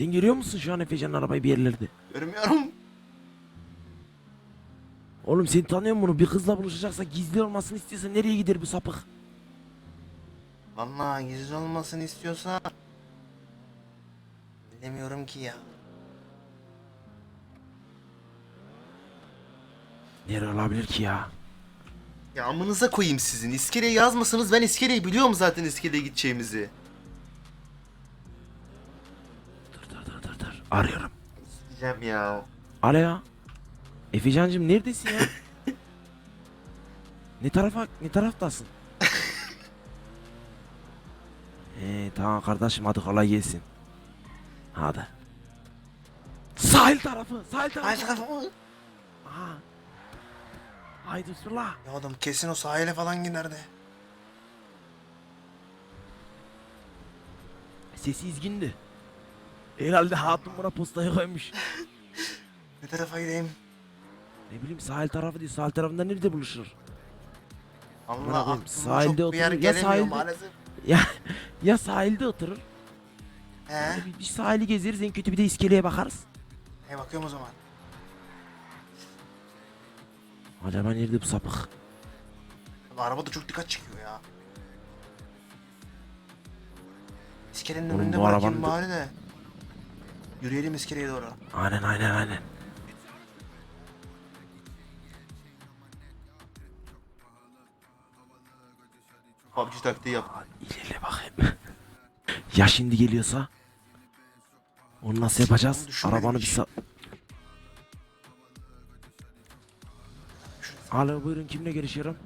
Sen görüyor musun şu an Efecan'ın arabayı bir yerlerde? Görmüyorum. Oğlum sen tanıyor musun bunu? Bir kızla buluşacaksa gizli olmasını istiyorsa nereye gider bu sapık? Vallahi gizli olmasını istiyorsa... Bilemiyorum ki ya. Nereye olabilir ki ya? Ya amınıza koyayım sizin. İskeleyi yazmasanız ben iskeleyi biliyorum zaten iskeleye gideceğimizi. Arıyorum. Diyeceğim ya. Alo ya. Efecan'cım neredesin ya? ne tarafa ne taraftasın? Ee, tamam kardeşim hadi kolay gelsin. Hadi. Sahil tarafı, sahil tarafı. Ay tarafı mı? Aha. Haydi bismillah. Ya adam kesin o sahile falan giderdi. Sesi izgindi. Herhalde hatun buna postayı koymuş. Ne tarafa gideyim? Ne bileyim sahil tarafı değil. Sahil tarafında nerede buluşur? Allah Bana koyayım, aklıma sahilde çok bir yer oturur, ya gelemiyor sahilde- maalesef. Ya ya sahilde oturur. He? Bir, bir sahili gezeriz en kötü bir de iskeleye bakarız. He bakıyorum o zaman. Acaba nerede bu sapık? Bu araba da çok dikkat çekiyor ya. İskelenin Oğlum önünde bu bırakayım arabanın da- bari de. Yürüyelim iskeleye doğru. Aynen aynen aynen. PUBG taktiği yap. Aa, İlerle bakayım. ya şimdi geliyorsa? Onu nasıl yapacağız? Düşünmedim Arabanı bir hiç. sa... Alo buyurun kimle görüşüyorum?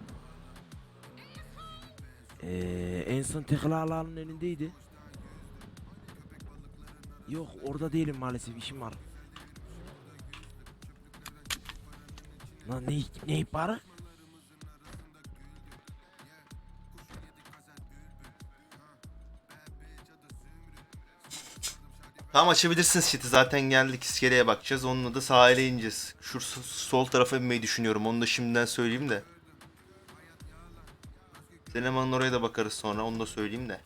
Ee, en son tekla alanın önündeydi. Yok orada değilim maalesef işim var. Lan ne, ne ihbarı? Tamam açabilirsiniz chat'i zaten geldik iskeleye bakacağız. Onunla da sahile ineceğiz. Şu sol tarafa inmeyi düşünüyorum. Onu da şimdiden söyleyeyim de. Seleman'ın oraya da bakarız sonra. Onu da söyleyeyim de.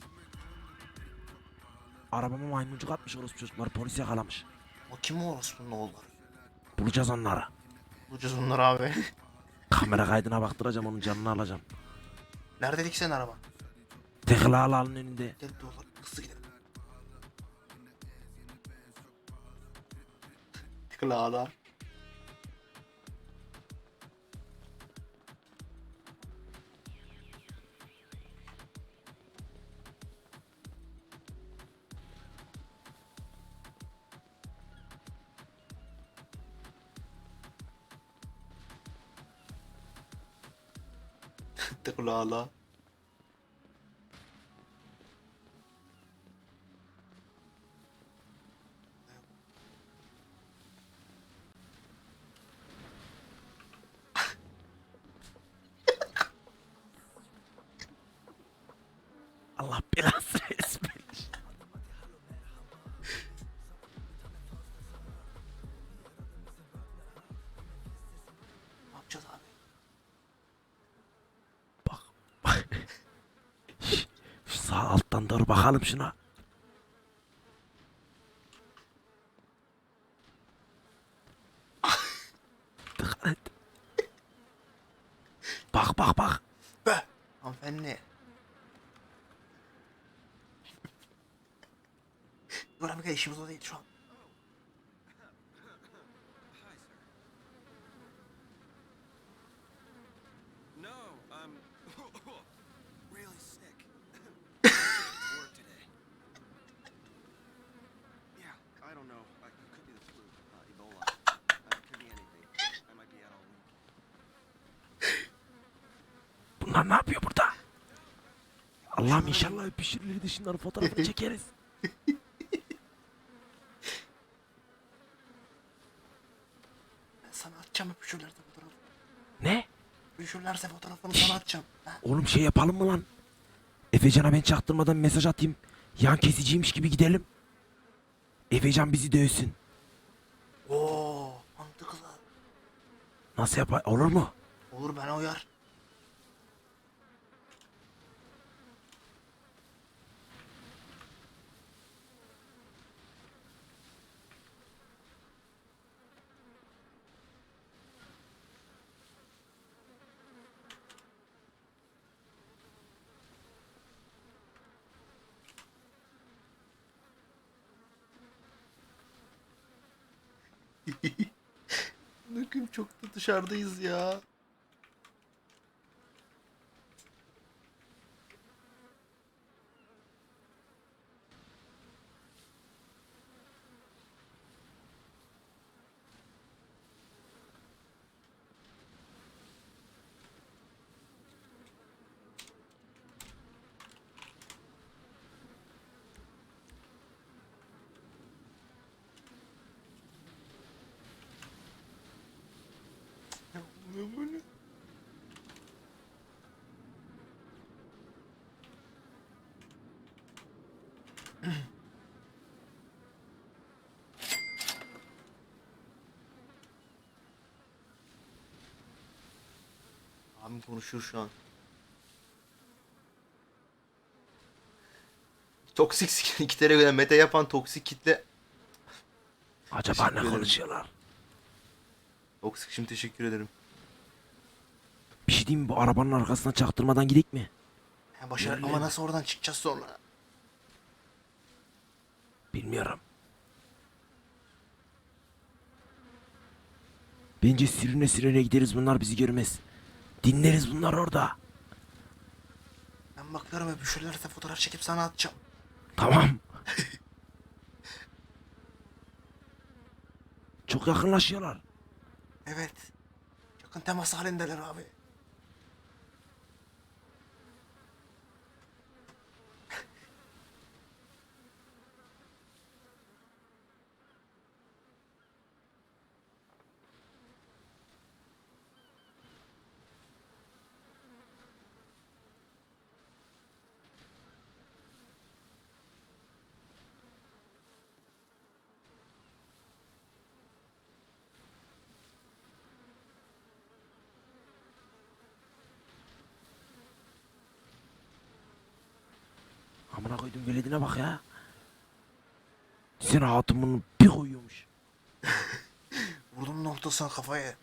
Arabama maymuncuk atmış orospu çocuklar polis yakalamış. O kim o orospunun oğulları? Bulacağız onları. Bulacağız onları abi. Kamera kaydına baktıracağım onun canını alacağım. Nerededik sen araba? Tekla alanın önünde. Gel dur hızlı gidelim. Tıkla Tıkla Allah doğru bakalım şuna. Dikkat et. Bak bak bak. Be! Hanımefendi. Dur abi gel işimiz o değil şu an. Bunlar ne yapıyor burada? Allah'ım inşallah de şunların fotoğrafını çekeriz. Ben sana atacağım öpüşürlerse fotoğrafı. Ne? Öpüşürlerse fotoğrafını sana atacağım. Ha? Oğlum şey yapalım mı lan? Efecan'a ben çaktırmadan mesaj atayım. Yan kesiciymiş gibi gidelim. Efecan bizi dövsün. Oo, mantıklı. Nasıl yapar? Olur mu? Olur bana uyar. Nüküm çok da dışarıdayız. Ya oluyor böyle. Abim konuşuyor şu an. Toksik iki kere göre meta yapan toksik kitle. Acaba Teşekkür ne ederim. konuşuyorlar? Toksik şimdi teşekkür ederim. Bir şey diyeyim mi? Bu arabanın arkasına çaktırmadan gidelim mi? Ya başar ama nasıl oradan çıkacağız sonra? Bilmiyorum. Bence sürüne sürüne gideriz bunlar bizi görmez. Dinleriz bunlar orada. Ben bakıyorum şuralarda fotoğraf çekip sana atacağım. Tamam. Çok yakınlaşıyorlar. Evet. Yakın temas halindeler abi. Amına koydum veledine bak ya. Sen hatımını bir koyuyormuş. Vurdum noktasına kafaya.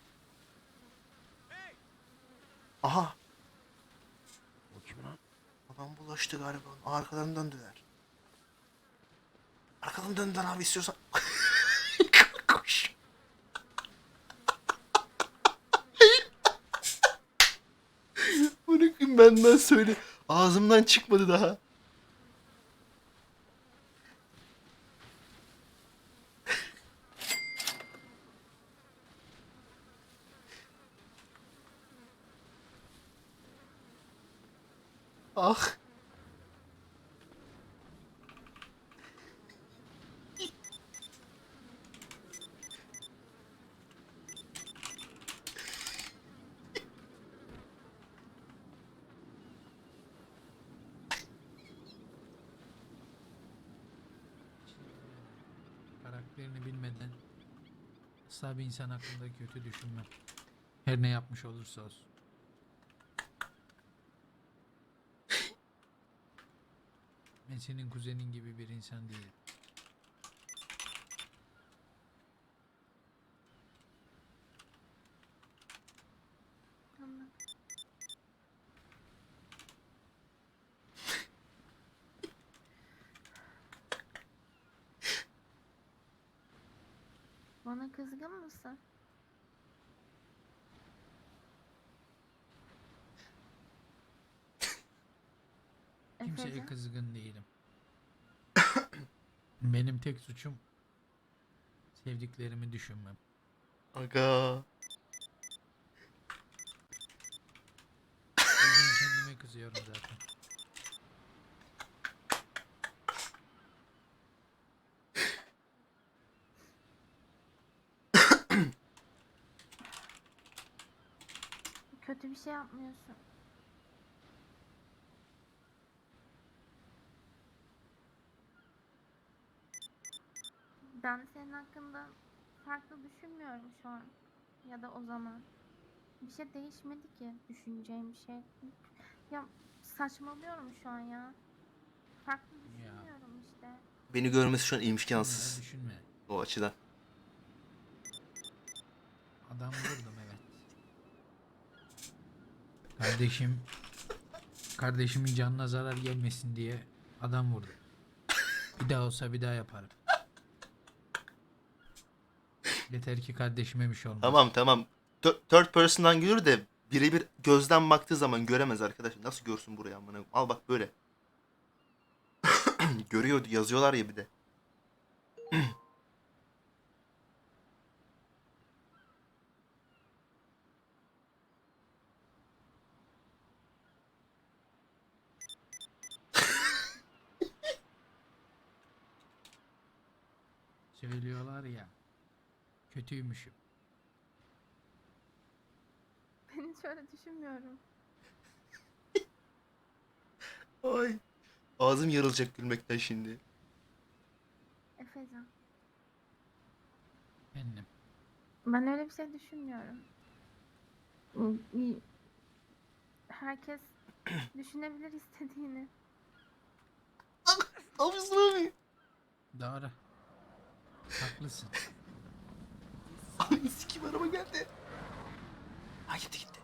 Aha. O kim lan? Adam bulaştı galiba. Arkadan döndüler. Arkadan döndüler abi istiyorsan. Koş. Bunu benden söyle. Ağzımdan çıkmadı daha. Ah. Karakterini bilmeden asla bir insan hakkında kötü düşünmem. Her ne yapmış olursa olsun. Ben senin kuzenin gibi bir insan değilim. Tamam. Bana kızgın mısın? Kızgın değilim. Benim tek suçum sevdiklerimi düşünmem. Aga. Yüzden kendime kızıyorum zaten. Kötü bir şey yapmıyorsun. Ben senin hakkında farklı düşünmüyorum şu an. Ya da o zaman. Bir şey değişmedi ki düşüneceğim bir şey. Ya saçmalıyorum şu an ya. Farklı düşünmüyorum işte. Beni görmesi şu an imkansız. düşünme. O açıdan. Adam vurdum evet. Kardeşim kardeşimin canına zarar gelmesin diye adam vurdum. Bir daha olsa bir daha yaparım. Yeter ki kardeşime bir şey olmaz. Tamam tamam. Tö- Third person'dan görür de birebir gözden baktığı zaman göremez arkadaşlar. Nasıl görsün buraya amına? Al bak böyle. Görüyor yazıyorlar ya bir de. Söylüyorlar ya. Kötüymüşüm. Ben hiç öyle düşünmüyorum. Ay. Ağzım yarılacak gülmekten şimdi. Efecan. Benim. Ben öyle bir şey düşünmüyorum. Herkes düşünebilir istediğini. Abi? Doğru. Haklısın. Abi sikim araba geldi. Ha gitti gitti.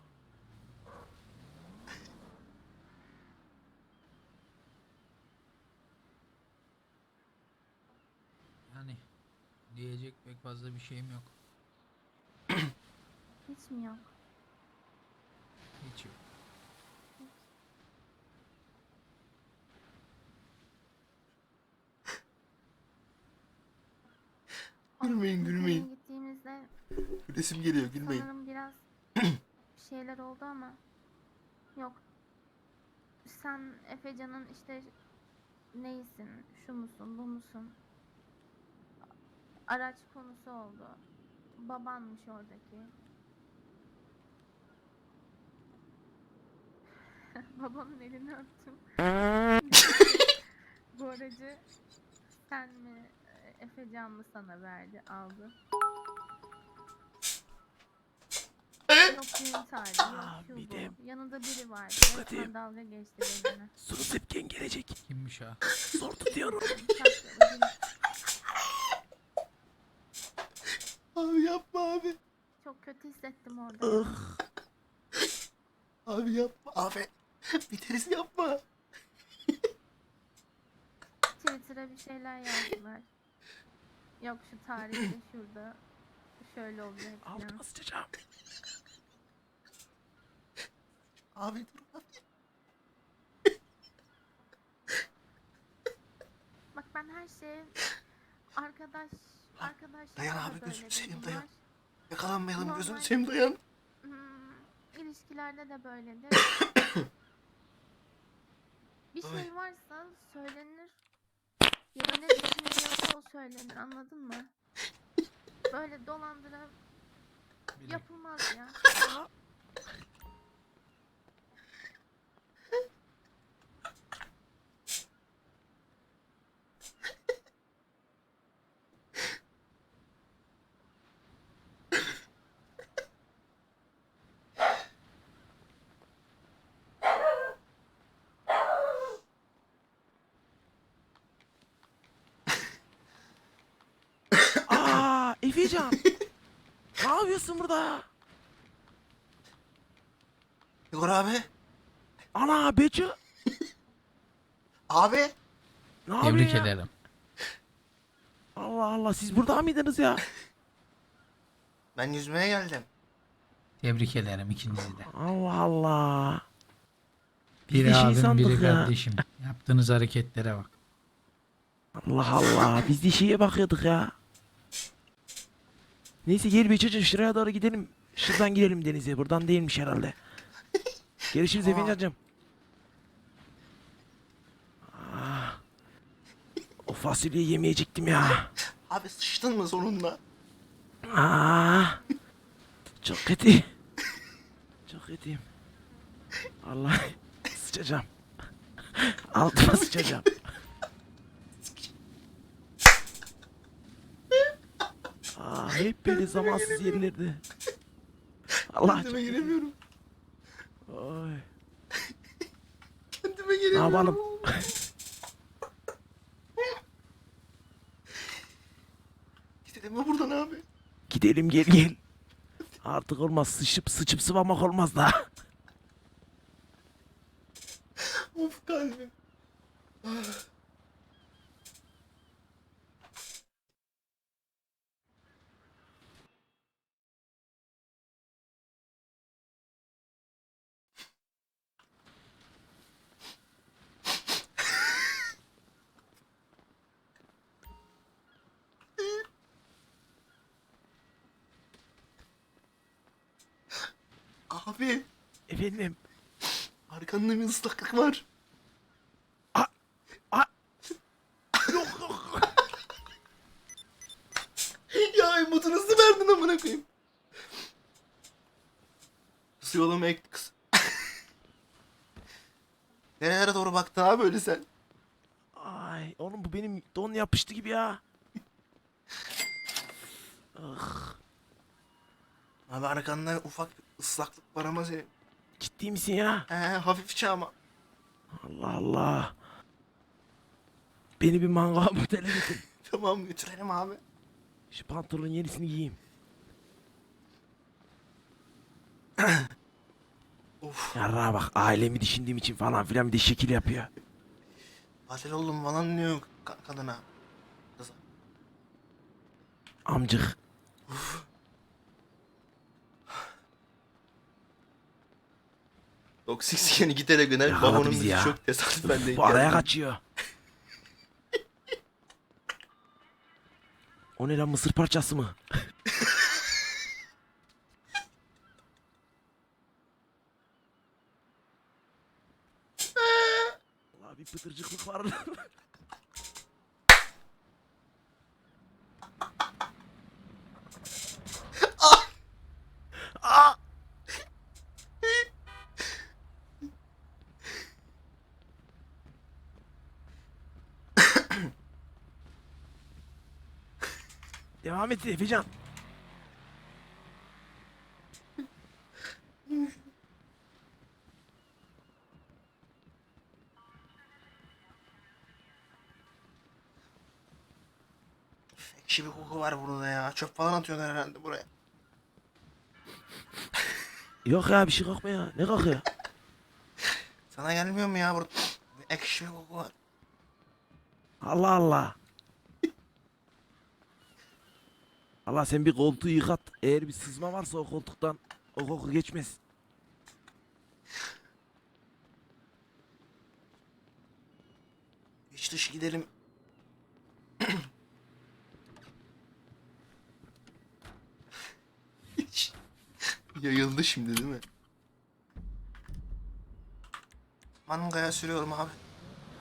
Yani diyecek pek fazla bir şeyim yok. Hiç mi yok? Hiç yok. Gülmeyin, gülmeyin. Resim geliyor gülmeyin. sanırım biraz bir şeyler oldu ama yok. Sen Efecan'ın işte neysin, şu musun, bu musun? Araç konusu oldu. Babanmış oradaki. Babamın elini öptüm. bu aracı sen mi, Efecan mı sana verdi, aldı? Yok düğün tarihi, yok şu midem. bu. Yanında biri vardı. Hadi. Resmen dalga geçti benimle. Sunu sepken gelecek. Kimmiş ha? Zor tutuyorum. Abi yapma abi. Çok kötü hissettim orada. Abi yapma abi. Biteriz yapma. Twitter'a bir şeyler yazdılar. Yok şu tarihte şurada şöyle olacak. Altıma sıçacağım. Abi dur abi. Bak ben her şeye arkadaş arkadaş dayan da abi, gözünü seveyim, dayan. Yakalanmayalım Normal. gözünü seveyim dayan. Hmm, ilişkilerde de böyledir. bir Ay. şey varsa söylenir. Ya da ne düşünülüyorsa o söylenir anladın mı? Böyle dolandıra yapılmaz ya. Aa Efecan. ne yapıyorsun burada? Igor abi. Ana Beço. Abi. Ne yapıyorsun Tebrik ya? ederim. Allah Allah siz burada mıydınız ya? Ben yüzmeye geldim. Tebrik ederim ikinizi de. Allah Allah. Biz de Biri şey abim sandık biri ya. kardeşim. Yaptığınız hareketlere bak. Allah Allah. Biz de şeye bakıyorduk ya. Neyse gel Beço'cum şuraya doğru gidelim. Şuradan gidelim denize. Buradan değilmiş herhalde. Görüşürüz Aa. Ah. O fasulyeyi yemeyecektim ya. Abi sıçtın mı sonunda? Aa, çok kötü. Çok kötüyüm. Allah sıçacağım. Altıma sıçacağım. Aa, hep böyle zamansız yerlerde. Allah Kendime giremiyorum. Oy. Kendime Ne giremiyorum. yapalım? Gidelim mi buradan abi? Gidelim gel gel. Artık olmaz sıçıp sıçıp sıvamak olmaz da. Of kalbim. Abi Efendim. arkanda bir ıslaklık var. Yok yok. ya emotunu nasıl verdin amına koyayım? Kız yoluma ekti kız. Nerelere doğru baktın abi öyle sen? Ay oğlum bu benim don yapıştı gibi ya. Ah, Abi arkanda ufak ıslaklık var ama senin. Ciddi misin ya? He hafifçe ama. Allah Allah. Beni bir manga mutele götür. Tamam götürelim abi. Şu pantolonun yenisini giyeyim. Of. Yarrağa bak ailemi düşündüğüm için falan filan bir de şekil yapıyor. Patel oldum falan diyor ka- kadına. Kıza. Amcık. Toksik skeni gitere göner Yakaladı babamın bizi ya. çok tesadüfen denk Bu araya geldi. kaçıyor. O ne lan mısır parçası mı? Allah bir pıtırcıklık var. Aa! Devam et Efecan. Ekşi bir koku var burada ya. Çöp falan atıyorlar herhalde buraya. Yok ya bir şey kokma ya. Ne kokuyor? Sana gelmiyor mu ya burada? Ekşi bir koku var. Allah Allah. Allah sen bir koltuğu yıkat. Eğer bir sızma varsa o koltuktan o koku geçmez. İç dış gidelim. Hiç. Yayıldı şimdi değil mi? Mangaya sürüyorum abi.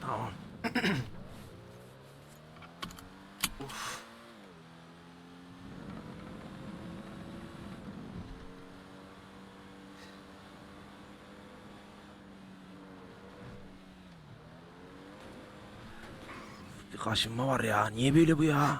Tamam. kaşınma var ya. Niye böyle bu ya?